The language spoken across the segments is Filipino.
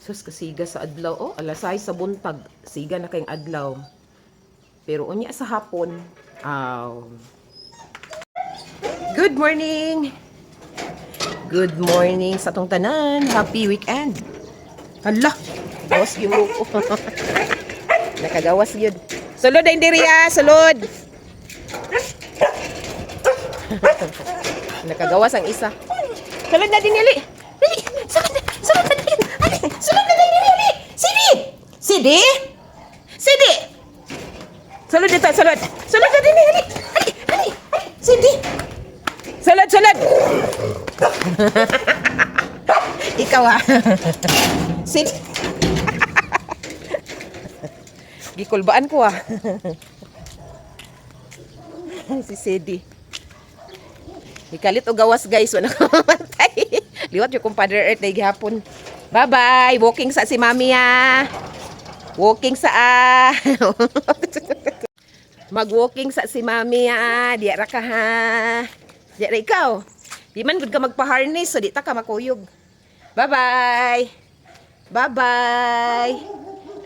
Sus kasiga sa adlaw. Oh, alasay sa buntag. Siga na kayong adlaw. Pero unya sa hapon. Aw. Good morning! Good morning sa tong tanan. Happy weekend. Hala! Gawas yung ruko. Nakagawas yun. Sulod ay diri ah, sulod. Nakagawas ang isa. Sulod na din nili. Dili, sulod na, sulod na din. Ali, sulod na din nili. Sidi! Sidi? Sidi! Sulod dito, sulod. Sulod na din nili. Ali, ali, ali. Sidi! Sulod, sulod. Ikaw ah. Sidi. Gikulbaan ko ah. si Sidi. Ikalit o gawas guys, wala ko mamatay. Liwat yung kumpadre Earth na gihapon. Bye-bye! Walking sa si Mami ah. Walking sa ah. Mag-walking sa si Mami ah. Di ra ka ha. Di ra ikaw. Di man gud ka magpa-harness, so di ta ka makuyog. Bye-bye! Bye-bye!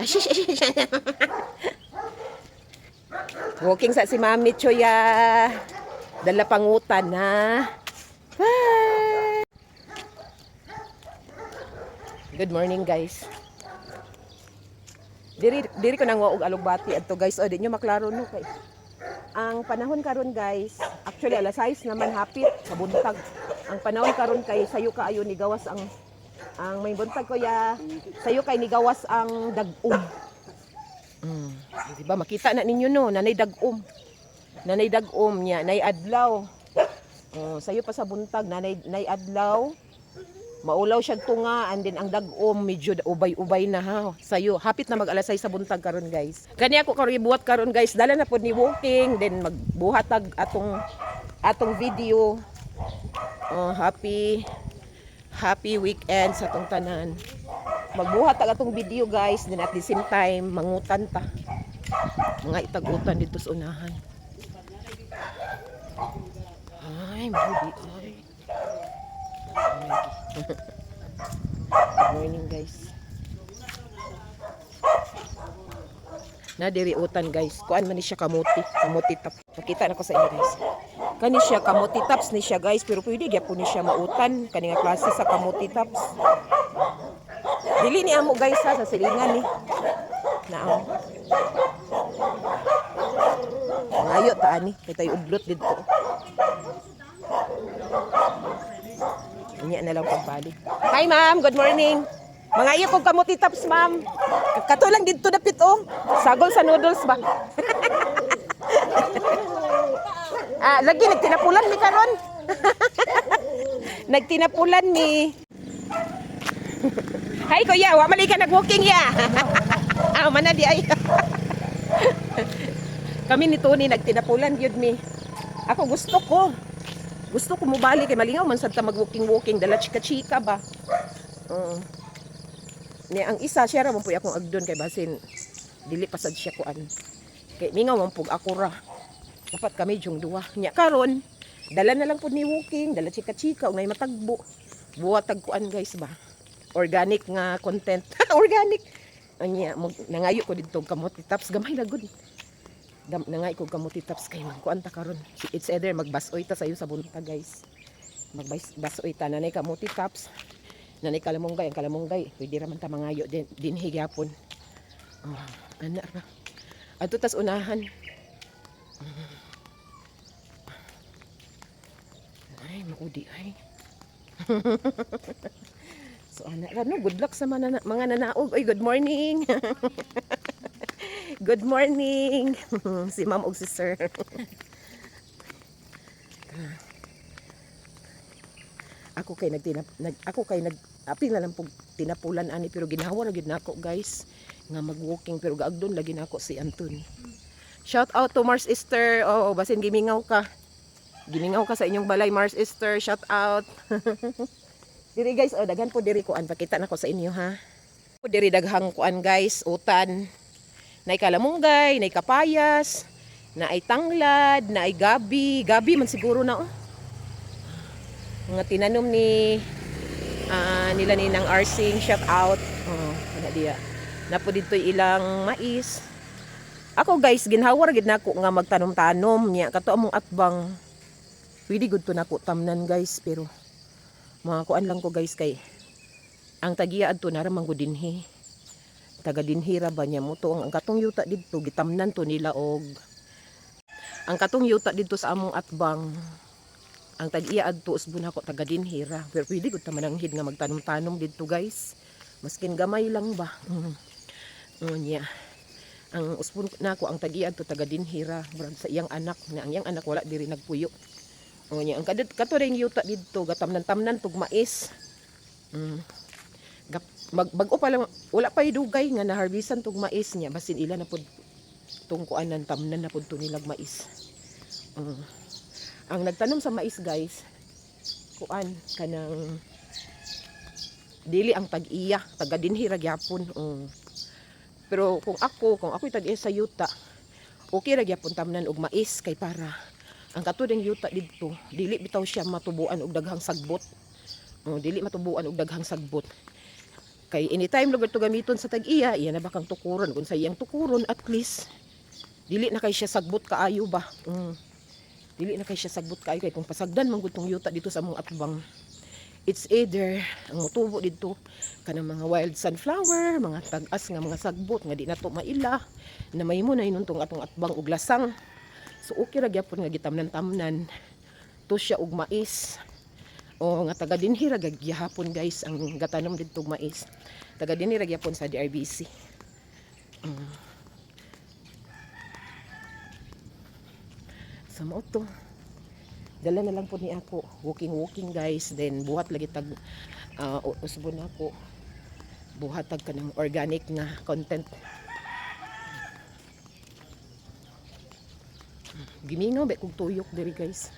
Walking sa si Mami Choya. Dala pangutan na. Bye! Good morning guys. Diri diri ko nang alugbati adto guys. O di nyo maklaro no kay. Ang panahon karon guys, actually alas 6 naman hapit sa buntag. Ang panahon karon kay sayo kaayo ni gawas ang ang may buntag ko ya sayo kay ni gawas ang dag-um. Mm. Di ba makita na ninyo no, nanay dag-um. Nanay dag-um niya, nay adlaw. Oh, sayo pa sa buntag nanay nay adlaw. Maulaw siya tunga and then ang dag-om medyo ubay-ubay na ha. Sayo, hapit na mag-alasay sa buntag karon guys. Kani ako karon buhat karon guys, dala na pod ni walking then magbuhatag atong atong video. Oh, happy happy weekend sa tong tanan. Magbuhat tag atong video guys, then at the same time mangutan ta. Mga itagutan dito sa unahan. Ay, mahudi ay. Good morning guys. Na diri utan guys. Kuan man ni siya kamuti, kamuti tap. Pakita na ko sa inyo guys. Kani siya kamuti taps ni siya guys, pero pwede gyapon ni siya mautan kani nga klase sa kamuti taps. Dili ni amo guys ha sa silingan ni. Naaw. Ngayo ta ani, kay tayo udlot dito. Inya na lang pagbalik. Hi ma'am, good morning. Mga iyo kong kamuti taps ma'am. Kato lang dito dapit oh. Sagol sa noodles ba? ah, lagi nagtinapulan mi karon. nagtinapulan mi. Hi kuya, wa mali ka nag-walking ya. ah, mana di ay. Kami ni Tony nagtinapulan gyud mi. Ako gusto ko. Gusto ko mubalik kay malingaw man sad ta mag-walking-walking dala chika-chika ba. Oo. ni ang isa siya ra man puy akong agdon kay basin dili pa sad siya kuan. Kay mingaw man pug ako ra. Dapat kami jung duwa. Nya karon dala na lang pud ni walking, dala chika-chika ug nay matagbo. Buhat tag kuan guys ba. Organic nga content. Organic. Anya nangayo ko didto kamote taps gamay ra gud. Gam, nangay ko kamuti taps kay magkuan ta karon. It's either magbasoy ta sayo sa buntag guys. Magbasoy ta nanay kamuti taps. Nanay kalamunggay, ang kalamunggay. Pwede raman ta mangayo din din higyapon. Oh, ana ra. Adto tas unahan. Ay, maudi ay. so ana ra no, good luck sa mga, mga nanaog. Good morning. Good morning. si ma'am og si sir. ako kay nagtinap nag ako kay nag apil na lang pug tinapulan ani pero ginawa ra gyud nako guys nga mag-walking pero gaagdon lagi nako si Anton. Shout out to Mars Easter. Oo, basin gimingaw ka. Gimingaw ka sa inyong balay Mars Easter. Shout out. diri guys, oh daghan po diri kuan pakita nako sa inyo ha. Diri daghang kuan guys, utan nay kalamunggay, nay kapayas, na ay tanglad, na ay gabi, gabi man siguro na oh. Mga tinanom ni ah, nila ni ng Arsing shout out oh ana diya. Napo dito ilang mais. Ako guys ginhawar gid nako nga magtanom-tanom niya. Kato among atbang pwede good to nako tamnan guys pero mga kuan lang ko guys kay ang tagiya adto naramang ko dinhi taga dinhira ba niya mo to? Ang, katong yuta dito gitamnan to nila og ang katong yuta dito sa among atbang ang tag-iya adto usbon ako taga dinhira pero pwede gud ta mananghid nga magtanom-tanom dito guys. Maskin gamay lang ba? Mm. oh, niya. Ang usbon nako ang tag-iya adto taga dinhira murag sa iyang anak nga ang iyang anak wala diri nagpuyo. Oh niya ang kadit kato ring yuta dito gatamnan-tamnan tug mais mm. Mag, bago pa lang wala pa idugay nga naharbisan tug mais niya. Basin ila na pud tong kuanan tamnan na pud nilag mais. Mm. ang nagtanom sa mais guys kuan kanang dili ang tag-iya taga dinhi ra gyapon. Mm. pero kung ako kung ako tag-iya sa yuta okay ra gyapon tamnan og mais kay para. Ang katuding yuta didto dili bitaw siya matubuan og daghang sagbot. Oh, dili matubuan og daghang sagbot kay anytime lugar to gamiton sa tag-iya iya na bakang tukuron? Kung sa iyang tukuron at least dili na kay siya sagbot kaayo ba? Mm. dili na kay siya sagbot kaayo. Kay kung pasagdan man gud tong yuta dito sa among atbang it's either ang mutubo dito kanang mga wild sunflower mga tag-as nga mga sagbot nga di na to maila na may mo na inuntong atong atbang og lasang. So okay ra gyapon nga gitamnan-tamnan. To siya og mais o nga taga dinhi ra gyahapon guys ang gatanom dito og mais. Taga dinhi ra gyapon sa DRBC Mm. sa mao to dala na lang po ni ako. Walking walking guys. Then buhat lagi tag uh, usbon ako. Buhat tag kanang organic nga content. Gimingaw ba kog tuyok diri guys.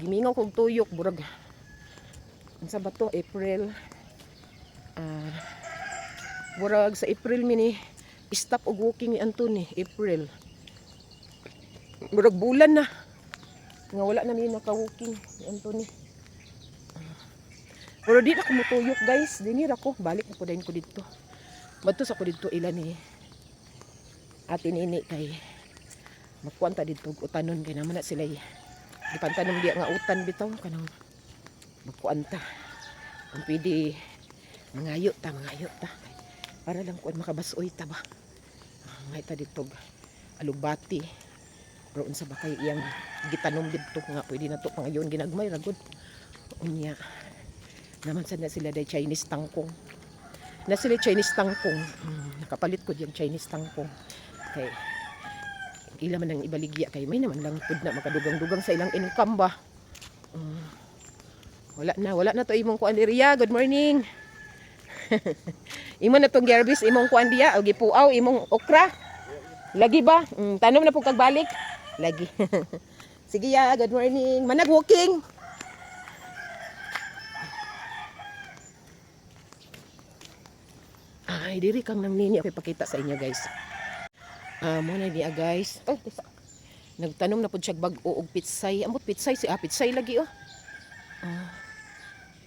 Gimingaw kog tuyok burag unsa ba to April. Ah burag sa April mini stop og walking ni Anthony April. Burag bulan na nga wala na niya naka-walking ni Anthony pero di na ko mutuyok guys dinira ko balik na ko din ko dito. Badto sa ko dito ilan ni ate nini kay magkuanta dito utanon kay naman na sila ipantanom diya nga utan bitaw kanang magkuanta kung pwede mangayo ta mangayo ta. Para lang kuan makabasoy ta ba? Ah, ngay ta dito alugbati roon sa bakay iyang gitanom dito nga pwede na to pangayon ginagmay ragod. Unya naman sad na sila day Chinese tangkong. Na sila Chinese tangkong. Mm, nakapalit ko yung Chinese tangkong. Kay ila man ang ibaligya kay may naman lang pud na makadugang-dugang sa ilang income ba? Mm. Wala na wala na to imong kuan diriya good morning. Imo na tong gerbis imong kuan diya. O gipuaw imong okra. Lagi ba? Mm, tanom na pug kagbalik. Lagi. Sige ya good morning. Manag walking. Ay diri kang nang nini ako ipakita sa inyo guys. Ah mo na diya guys. Tisa. nagtanom na pud siya bag-o og pitsay. Amot pitsay si ah pitsay lagi oh. Ah,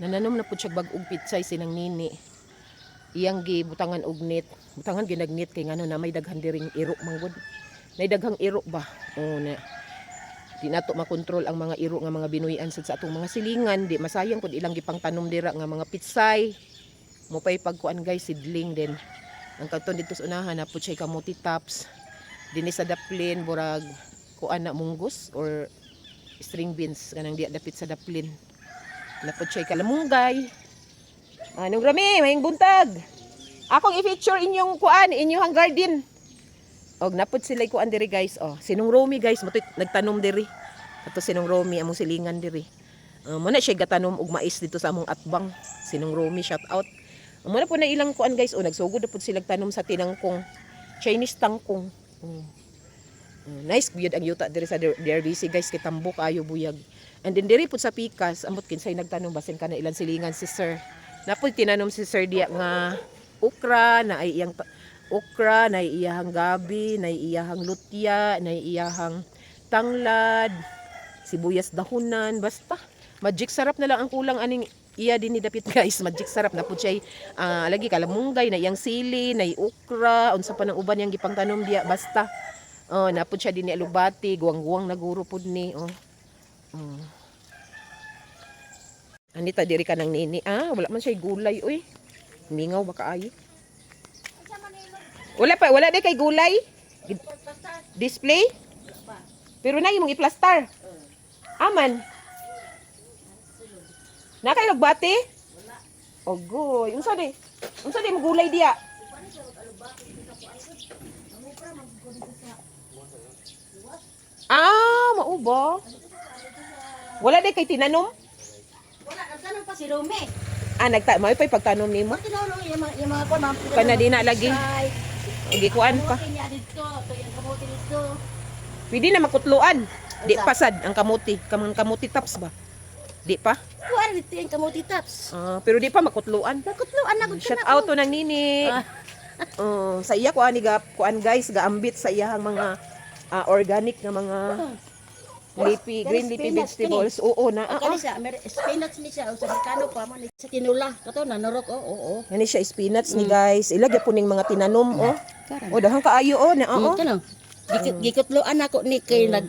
nananom na po siya bag-og pitsay sinang nini. Iyang gi butangan og net. Butangan ginagnit kay ngano na may daghan diring iro manggod. May daghang iro ba? Oo na. Di nato makontrol ang mga iro nga mga binuyan sa atong mga silingan. Di masayang pud ilang gipang tanom dira nga mga pitsay. Mo pay pagkuan guys sidling din. Ang kanton dito sa unahan na pud siya kamuti tops. Dinhi sa daplin burag kuan na munggos or string beans kanang di dapit sa daplin. Napod siya kalamunggay. Anong rami, may buntag. Akong i-feature inyong kuan, inyong garden. Og napod sila kuan diri guys. Oh, sinong Romy guys, mo nagtanom diri. Ato sinong Romy among silingan diri. Uh, muna siya gatanom og mais dito sa among atbang. Sinong Romy shout out. Uh, muna po na ilang kuan guys, oh nagsugod na po sila tanom sa tinangkong Chinese tangkong. Mm. Uh, nice buyad ang yuta diri sa DRBC guys kitambok ayo buyag. And then diri pud sa pikas amot kinsay nagtanong basin kana ilang silingan si sir. Napoy tinanom si sir diya nga okra na ay iyang okra na iyahang gabi, na iyahang lutya, na iyahang tanglad, sibuyas dahunan, basta. Magic sarap na lang ang kulang aning iya din ni dapit guys. Magic sarap na pud siya. Ah, lagi kalamunggay na iyang sili na ukra unsa pa nang uban yang gipang tanom diya basta. Oh na pud siya din ni alubati guwang-guwang na guro pud ni oh mm. Anita diri ka nang nini. Ah wala man siya gulay oy mingaw ba kaayo wala pa wala day kay gulay. Display? Pero na imong i-plaster. Aman. Na kay nagbati? Ogoy unsa di? Unsa di mo gulay diya? Ah, mao ba? Wala day kay tinanom? Wala, nagtanong pa si Rome. Ah, nagta may pay pagtanom nimo. Tinulong yung mga, yung mga kuwan, mga Kana di na lagi. Ay, Gikuan pa. kamuti niya dito, ito yung kamuti dito. Pwede na makutluan. Di pasad ang kamuti, kamang kamuti tops ba? Di pa? Kuwan dito yung kamuti tops. Ah, pero di pa makutluan. Nakutluan na ko Shout out to nang nini. Ah. Oh, sa iya kuan ni ga kuan guys, gaambit sa iyang mga ah, organic na mga leafy, green leafy vegetables. Oo na. Ang Ah, kani ah. siya, mer- spinach ni siya, o sa Mercado pa mo ni sa tinula. Kato na narok oh, oo, oo. Kani siya spinach ni guys. Ilagay po ning mga tinanom oh. Karan. O dahang kaayo oh na Oo. oo. Kano? Gikut gikutluan ako ni kay nag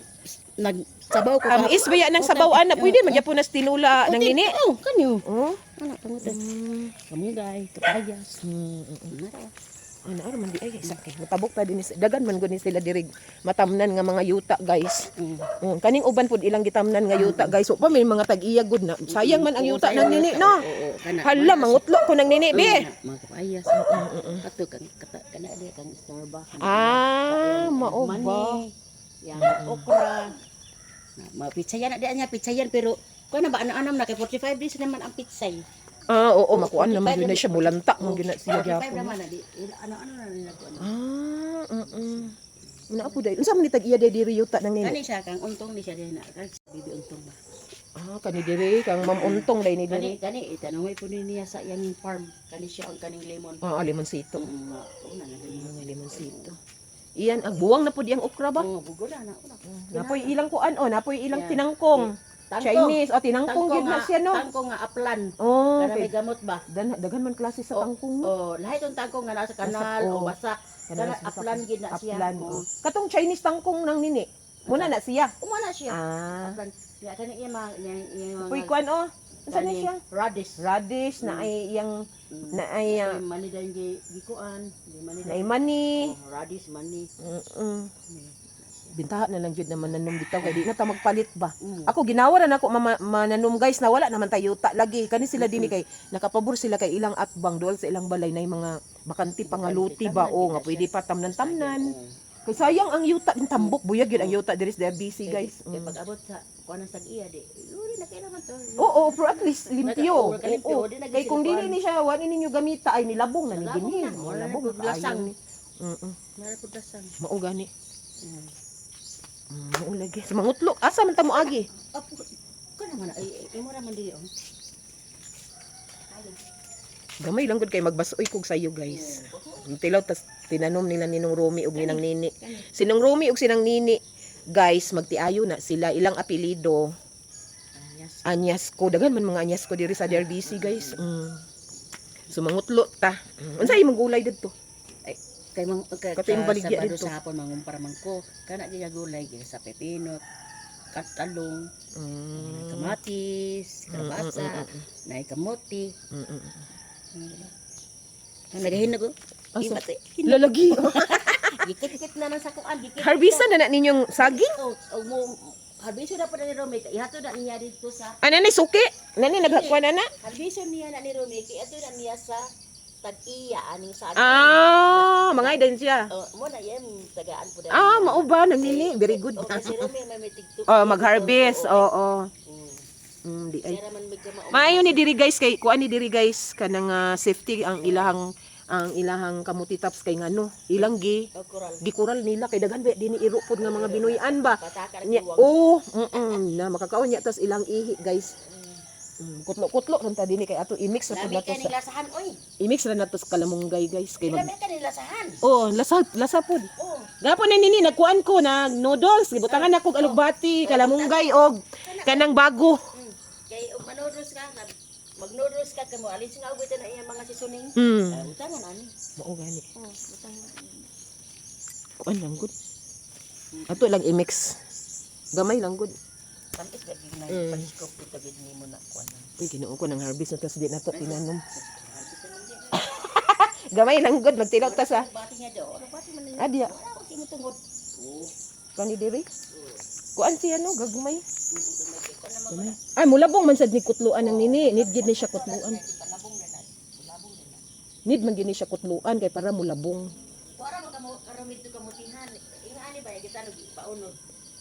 nag sabaw ko. Am is baya nang sabawan na pwede magyapon na tinula nang nini. Oh, kanyo. Oh. Anak pangutan. Mm. Kamugay, kapayas. Mm, mm, mm. Ano ara man di ay sakit. Matabok ta din is- dagan man gud sila dirig matamnan nga mga yuta guys. Mm. Mm, kaning uban pud ilang gitamnan nga yuta guys. So pa may mga tag-iya gud na. Sayang man ang yuta ng nini no. Kana. Hala mangutlo ko ng nini be. Mga kapayas. Kato kang kata kana dia kang Starbucks. Ah, mao ba? Mani, yang okra. Na, mga pizzayan na di niya pizzayan pero kuha na ba ano-anam na kay 45 days naman ang pizzay. Ah, oo, makuan naman yun na siya bulanta mo gina siya 45 gyapon. ila- ano-ano na kuha. Ah, mm. Una po dai. Unsa man ni tag-iya dai diri yuta ng nini? Kani siya kang untong ni siya din na kag bibi untong ba. Ah, kani diri kang mamuntong dai ni Kani diri. kani itanong po ni niya sa iyang farm kani siya ang kaning lemon. Ah, limonsito. Mm, una na din. Mga limonsito. Iyan, ang buwang na po di ang okra ba? Oh, bugo na na. Napoy ilang kuan oh, napoy ilang Yeah. tinangkong. Tangkong. Chinese, oh tinangkong gid na nga- siya no. Tangkong nga aplan. Oh, Para may okay. gamot ba? Dan, dagan man klase sa Oh, tangkong no. Oh, lahat yung tangkong nga nasa kanal oh. o basak. Kana aplan gid na siya. Aplan. Oh. oh. Katong Chinese tangkong nang nini. Muna na siya. Umana siya. Ah. Aplan. Ya kani iya mga iya- Uy, kuan oh. Unsa na siya? Radish. Radish na ay iyang Mm. na ay ah, Kay mani dan gi gikuan, di mani na mani. Oh, radish mani. Mm-mm. Bintaha na lang jud naman nanom bitaw kay di na ta magpalit ba. Mm. Ako ginawa na nako mama- mananom guys na wala naman tayo ta lagi kani sila dinhi kay nakapabor sila kay ilang atbang dool sa ilang balay na mga bakanti pangaluti ba o nga pwede pa tamnan tamnan. Kay sayang ang yuta din tambok buyag yun ang yuta diri sa busy guys. Kay Mm. pag abot sa kuan sa iya di. Uri na kailangan to. Oo, pero at least limpyo. Oo, na Kay kung dili ni siya wani ninyo gamita ay nilabong na ni Nilabong dinhi. na. Oh, Wala labong na, lasang. Mm. Nara pud dasang. Mao gani. Mm. Mm, mao lagi. Sa mangutlo, asa man ta mo agi? Apo, kana man ay imo ra man dili oh. Gamay lang gud kay magbasoy kog sayo guys. Tilaw tas tinanom nila ninong Romy ug ninang Nini. Sinong Romy ug sinang Nini, guys, magtiayo na sila ilang apelido. Anyas ko, dagan man mga anyas ko diri sa DRBC, guys. Mm. So mangutlo ta. Mm. Unsa imong gulay didto? Kay mang kay sa baligya dito. sa hapon mangumpara man ko. Kana di gulay gid sa pepino, katalong, Mm. kamatis, Mm, kalabasa, mm, mm, nay kamote. mm, mm, mm. Ang nagahin ko. Asa? Imate. Lalagi. Gikit-kit naman sa kuan, gikit. Harbisan na na ninyong saging? Oh, oh, mo harbiso na po na ni Romy. Ihato na niya dito sa Ano ni suki? Nani naghakuan na na? harbiso niya na ni Romy. Kaya ato na niya sa tag-iya aning sa Ah, mga idan siya. Oh, mo na yan tagaan po dahil. Ah, mao ba nang nini? Very good. Oh, may may tigtuk. Oh, mag-harvest. Oo. Oo. Mm. Mm, di ay. Maayo ni diri guys kay kuan ni diri guys kanang ah, safety ang ilahang ang ilahang kamuti tops kay ngano ilang gi Oh, kural. nila kay daghan ba dini iro pod nga mga Binoyan ba nya na oh mm, mm, na makakaon niya tas ilang ihi guys mm, kutlo-kutlo ron ta dini kay ato i-mix na Lami nato ka sa nilasahan, oy. i-mix na nato sa kalamunggay guys kay mag Lami ka nilasahan. Oh, lasa lasa pod. Oh, Gapon na nini nagkuan ko na noodles, gibutangan ako og alugbati, kalamunggay og kanang bago. mm. Kay um, manodos ka, nag Mag-noodles ka kamo. Alis nga ubitan na iyang mga seasoning. Hmm. Uh, utangan ani. Mao gani. Oh, utangan. Kuan lang gud. Ato lang i-mix. Gamay lang gud. Tamis ba gid na Mm. paniskop ito gid nimo na kuan. Uy, ginuo ko ng harvest na tas di na to tinanom. Gamay lang gud magtilaw ta sa Bati niya do. Ano bati man niya? adya. Wala ko sino tungod. Kani diri. Kuan siya no gagmay. Gamay. Ay mulabong man sad ni kutluan ng nini. Need gid ni siya kutluan. palabong na. Palabong na na. Need man gid ni siya kutluan kay para mulabong. Para mo kamo karamid to kamutihan. Ba kita no paunod.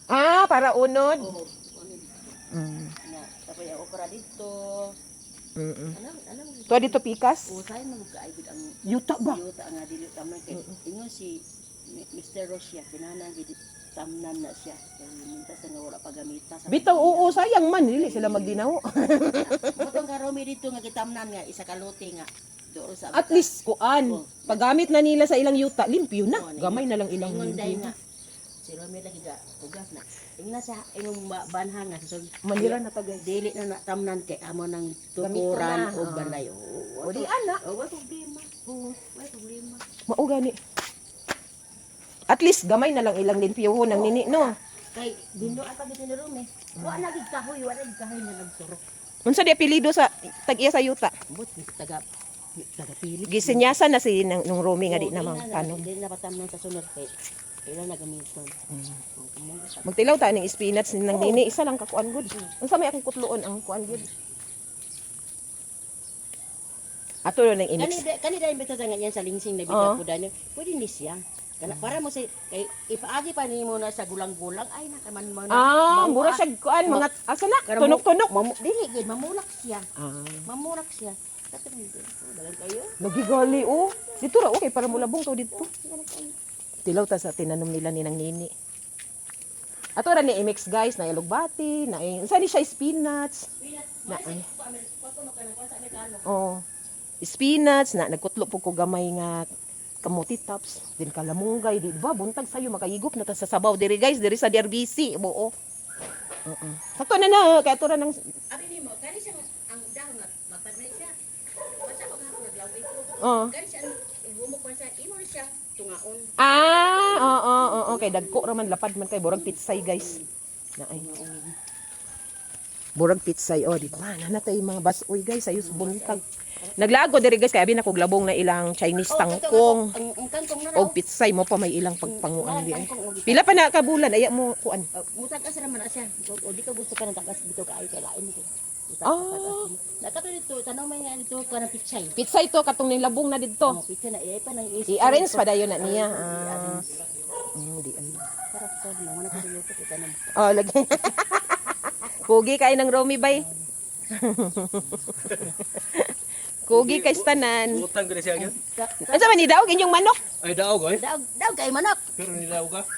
Ah, para unod. Oh, unod. Mm. Na, tapos yung okra dito. Mm. -mm. Mo. Tuwa dito pikas. Usay mo kaibig ang Yuta ba? yuta nga dili tamnan kay ingon si Mr. Rosia kinahanglan gid tamnan na siya. Kay minta sa nga wala pagamita sa Bitaw oo sayang man dili sila magdinaw. Motong karomi dito nga gitamnan nga isa ka lote nga. Doon sa At least kuan. Paggamit na nila sa ilang yuta, limpyo na. Gamay na lang ilang limpyo. Si Romy lagi ga tugas na. Ingna sa imong ba- banha nga sa Manira na ta guys. dili na natamnan kay amo nang tukuran na, o ah. balay. O di ana. Oh, wala problema. Oh, wala problema. Mao gani. At least gamay na lang ilang limpyo ho ng nini no. Kay dindo ang pagiti ni Romy. Wala gid kahoy, wala gid kahoy na nagturo. Unsa di apelyido sa tag-iya sa yuta? But taga taga pili. Gisinyasan na si nang nung Romy nga di namang tanom. Hindi na patamnan sa sunod kay ilan na gamiton. Mm. Oh, Magtilaw ta ning spinach nang nini isa lang ka kuan gud. Unsa may akong kutluon ang kuan gud. Ato ro nang Kani imix. da- kani dahil bitaw nga yan sa lingsing na bitaw ko dahil pwede ni siya. Kana para mo sa kay ipaagi pa nimo na sa gulang-gulang ay na kaman mo na. Ah, mura siya kuan mga asa na tunok-tunok. Dili gid mamulak siya. Ah, Mamulak siya. Oh, dagan kayo. nagigali oh. Dito ra okay para mulabong to dito. Tilaw ta sa tinanom nila ni nang nini. Ato ra ni i-mix guys na ilugbati, na unsa ni siya spinach. Na ay. Oh. Spinach na nagkutlo po ko gamay nga kamuti tops, din kalamunggay, di ba? Buntag sayo makahigop na ta sa sabaw diri guys, diri sa DRBC, buo. Oo. Sakto na na, kaya to ra nang Abi nimo kani siya ang dahon nga magpadmay siya. Basta ko hapon naglaw ito. oh. Kani siya man siya imo siya tungaon. Ah, oo, oo, oo, kay dagko ra man lapad man kay burag pitsay guys. Na ay. Burag pitsay oh, di ba? Na natay mga basoy guys, ayos buntag. Naglago diri guys kay abi na kog labong na ilang Chinese tangkong. Na raw. Og pitsay mo pa may ilang pagpanguan di ay. Pila pa na kabulan aya mo kuan. Uh, mutag ka sa naman na siya. O, di ka gusto ka ng tagas dito ka ay kay lain dito. Ah. Nakato dito, tanong mo nga dito ka ng pichay. Pitsay to katong ning labong na Oh, didto. pichay na iya pa nang. I-arrange pa dayon na niya. Ah. Mm, di ay. Para sa na wala ko na. Oh, lagi. Kugi kay ng Romy bay. Kugi kay stanan. Utang ko na siya agad. Asa man ni daog inyong manok? Ay, daog ay. Daog daog kay manok. Pero nilaw ka.